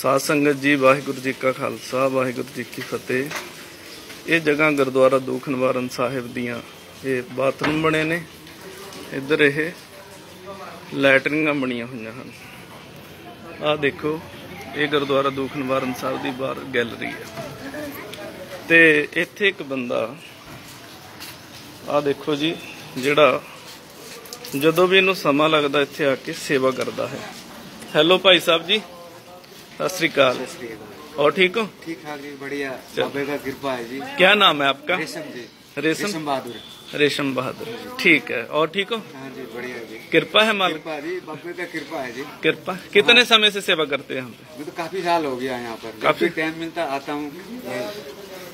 ਸਾਧ ਸੰਗਤ ਜੀ, ਵਾਹਿਗੁਰੂ ਜੀ ਕਾ ਖਾਲਸਾ, ਵਾਹਿਗੁਰੂ ਜੀ ਕੀ ਫਤਿਹ। ਇਹ ਜਗ੍ਹਾ ਗੁਰਦੁਆਰਾ ਦੂਖ ਨਿਵਾਰਨ ਸਾਹਿਬ ਦੀਆਂ ਇਹ ਬਾਥਰੂਮ ਬਣੇ ਨੇ। ਇੱਧਰ ਇਹ ਲੈਟਰਿੰਗਾਂ ਬਣੀਆਂ ਹੋਈਆਂ ਹਨ। ਆਹ ਦੇਖੋ, ਇਹ ਗੁਰਦੁਆਰਾ ਦੂਖ ਨਿਵਾਰਨ ਸਾਹਿਬ ਦੀ ਬਾਹਰ ਗੈਲਰੀ ਹੈ। ਤੇ ਇੱਥੇ ਇੱਕ ਬੰਦਾ, ਆਹ ਦੇਖੋ ਜੀ, ਜਿਹੜਾ ਜਦੋਂ ਵੀ ਇਹਨੂੰ ਸਮਾਂ ਲੱਗਦਾ ਇੱਥੇ ਆ ਕੇ ਸੇਵਾ ਕਰਦਾ ਹੈ। ਹੈਲੋ ਭਾਈ ਸਾਹਿਬ ਜੀ। सत और ठीक हो? ठीक ठाक जी बढ़िया। बाबे का कृपा है जी। क्या नाम है आपका? रेशम जी। रेशम? बहादुर। रेशम बहादुर। ठीक है। और ठीक हो? हाँ जी बढ़िया जी। कृपा है मालिक जी बाबे का कृपा है जी। कृपा। कितने हाँ। समय से सेवा करते हैं हम? तो काफ़ी साल हो गया यहाँ पर। काफ़ी? टाइम मिलता आता हूँ।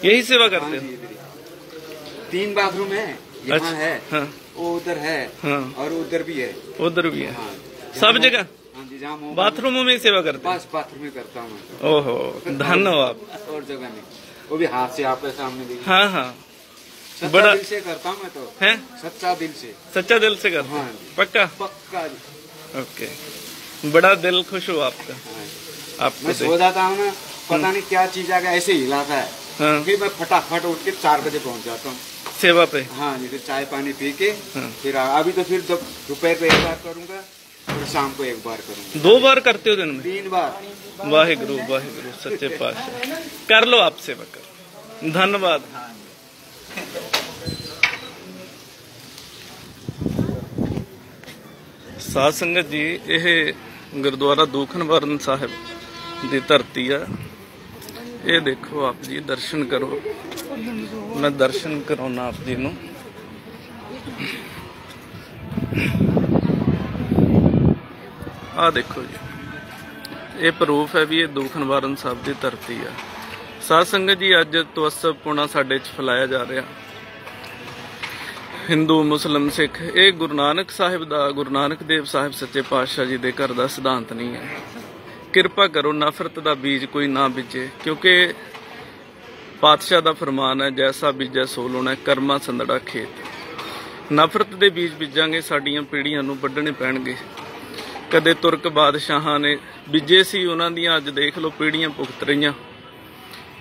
यही सेवा करते हाँ हैं तीन बाथरूम है यहाँ अच्छा, है उधर है और उधर भी है। उधर भी है। सब जगह? हाँ जहाँ मोबाइल- बाथरूमों में सेवा करते हैं? बस बाथरूम में करता हूँ। ओहो धन्य हो आप और जगह नहीं। वो भी हाथ से आपके सामने देखिए। हाँ हाँ। सच्चा बड़ा- दिल से करता हूँ मैं तो। है? सच्चा दिल से। सच्चा दिल से करते हाँ? पक्का? पक्का ओके। बड़ा दिल खुश हो आपका। हाँ मैं सो जाता हूँ ना पता नहीं क्या चीज़ आ गया ऐसे ही हिलाता है। हाँ। फिर मैं फटाफट उठ के चार बजे पहुँच जाता हूँ। सेवा पे? हाँ जी फिर चाय पानी पी के हाँ। फिर अभी तो फिर जब दोपहर पे एक बार करूँगा शाम को एक बार करूंगा दो बार करते हो दिन में तीन बार वाहिगुरु वाहिगुरु सच्चे पातशाह कर लो आप सेवा करो धन्यवाद ਸਾਧ ਸੰਗਤ ਜੀ ਇਹ ਗੁਰਦੁਆਰਾ ਦੂਖ ਨਿਵਾਰਨ ਸਾਹਿਬ ਦੀ ਧਰਤੀ ਆ ਇਹ ਦੇਖੋ ਆਪ ਜੀ ਦਰਸ਼ਨ ਕਰੋ ਮੈਂ ਦਰਸ਼ਨ ਕਰਾਉਣਾ ਆਪ ਜੀ ਨੂੰ ਆ ਦੇਖੋ ਜੀ। ਇਹ ਪ੍ਰੂਫ ਹੈ ਵੀ ਇਹ ਦੂਖ ਨਿਵਾਰਨ ਸਾਹਿਬ ਦੀ ਧਰਤੀ ਆ। ਸਾਧ ਸੰਗਤ ਜੀ, ਅੱਜ ਤਵਸਬ ਪੁਣਾ ਸਾਡੇ ਚ ਫੈਲਾਇਆ ਜਾ ਰਿਹਾ। ਹਿੰਦੂ, ਮੁਸਲਮ, ਸਿੱਖ, ਇਹ ਗੁਰੂ ਨਾਨਕ ਸਾਹਿਬ ਦਾ, ਗੁਰੂ ਨਾਨਕ ਦੇਵ ਸਾਹਿਬ ਸੱਚੇ ਪਾਤਸ਼ਾਹ ਜੀ ਦੇ ਘਰ ਦਾ ਸਿਧਾਂਤ ਨਹੀਂ ਹੈ। ਕਿਰਪਾ ਕਰੋ, ਨਫ਼ਰਤ ਦਾ ਬੀਜ ਕੋਈ ਨਾ ਬੀਜੇ, ਕਿਉਂਕਿ ਪਾਤਸ਼ਾਹ ਦਾ ਫਰਮਾਨ ਹੈ, ਜੈਸਾ ਬੀਜੈ ਸੋ ਲੋਣਾ, ਕਰਮਾ ਸੰਦੜਾ ਖੇਤ। ਨਫ਼ਰਤ ਦੇ ਬੀਜ ਬੀਜਾਂਗੇ, ਸਾਡੀਆਂ ਪੀੜ੍ਹੀਆਂ ਨੂੰ ਵੱਢਣੇ ਪੈਣਗੇ। ਕਦੇ ਤੁਰਕ ਬਾਦਸ਼ਾਹਾਂ ਨੇ ਬੀਜੇ ਸੀ, ਉਹਨਾਂ ਦੀਆਂ ਅੱਜ ਦੇਖ ਲਓ ਪੀੜ੍ਹੀਆਂ ਭੁਗਤ ਰਹੀਆਂ।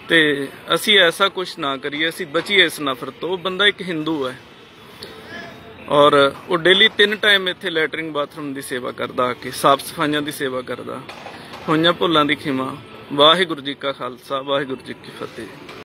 ਤੇ ਅਸੀਂ ਐਸਾ ਕੁਝ ਨਾ ਕਰੀਏ, ਅਸੀਂ ਬਚੀਏ ਇਸ ਨਫ਼ਰਤ ਤੋਂ। ਉਹ ਬੰਦਾ ਇੱਕ ਹਿੰਦੂ ਹੈ। ਔਰ ਉਹ ਡੇਲੀ ਤਿੰਨ ਟਾਈਮ ਇੱਥੇ ਲੈਟਰਿੰਗ ਬਾਥਰੂਮ ਦੀ ਸੇਵਾ ਕਰਦਾ, ਆ ਕੇ ਸਾਫ਼ ਸਫਾਈਆਂ ਦੀ ਸੇਵਾ ਕਰਦਾ। ਹੋਈਆਂ ਭੁੱਲਾਂ ਦੀ ਖਿਮਾ। ਵਾਹਿਗੁਰੂ ਜੀ ਕਾ ਖਾਲਸਾ, ਵਾਹਿਗੁਰੂ ਜੀ ਕੀ ਫਤਿਹ।